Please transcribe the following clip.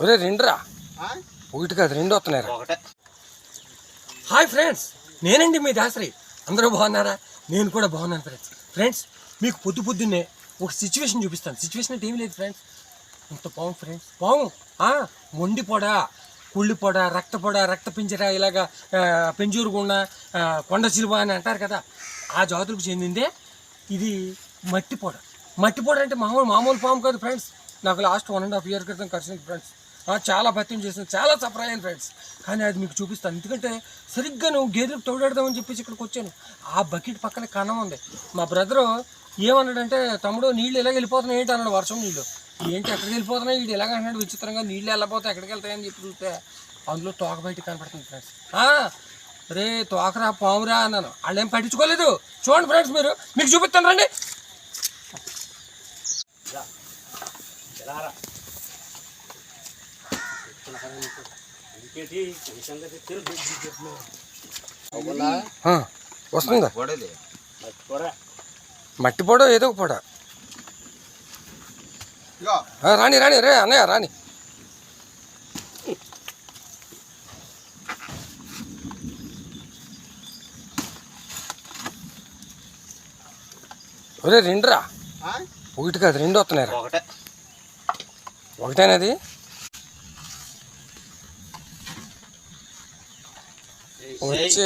ఒరే రెండురా? ఒకటి కాదు రెండు వస్తున్నాయి ఒకటే. హాయ్ ఫ్రెండ్స్ నేనండి మీ దాసరి. అందరూ బాగున్నారా? నేను కూడా బాగున్నాను ఫ్రెండ్స్. ఫ్రెండ్స్ మీకు పొద్దు పొద్దున్నే ఒక సిచ్యువేషన్ చూపిస్తాను. సిచ్యువేషన్ అంటే ఏం లేదు ఫ్రెండ్స్. ఇంత పాము ఫ్రెండ్స్. పాము మొండి పొడ కుళ్ళి పొడ రక్త పొడ రక్త పింజర ఇలాగా ఆ, పెంజూరు గుండ ఆ, కొండ చిలువ అని అంటారు కదా ఆ జాతులకు చెందిందే ఇది మట్టి పొడ. మట్టి పొడ అంటే మామూలు మామూలు పాము కాదు ఫ్రెండ్స్. నాకు last one and half year క్రితం కలిసింది ఫ్రెండ్స్. చాలా భత్యం చేసింది చాలా సఫర్ ఫ్రెండ్స్ కానీ అది మీకు చూపిస్తాను. ఎందుకంటే సరిగ్గా నువ్వు గేదెలకు తోడేడదామని చెప్పేసి ఇక్కడికి వచ్చాను. ఆ బకెట్ పక్కన కన్నం ఉంది. మా బ్రదరు ఏమన్నాడంటే తమ్ముడు నీళ్ళు ఇలాగ వెళ్ళిపోతున్నాయి ఏంటి? అన్నాడు. వర్షం నీళ్ళు. ఏంటి ఎక్కడికి వెళ్ళిపోతున్నాయి? వీడు ఎలాగ అంటున్నాడు? విచిత్రంగా నీళ్ళు వెళ్ళిపోతే ఎక్కడికి వెళ్తాయని చెప్పి చూస్తే అందులో తోక బయట కనపడుతుంది ఫ్రెండ్స్ రే తోకరా పామురా అన్నాను. వాళ్ళు ఏం పట్టించుకోలేదు. చూడండి ఫ్రెండ్స్ మీరు. మీకు చూపిస్తాను రండి. వస్తుందా? మట్టి పొడ ఏదో ఒక పొడ. రాని రాని రే అన్నయ్య రాని ఒరే రెండురా? ఒకటి కాదు రెండు వస్తున్నాయి ఒకటే. ఒకటేనది হচ্ছে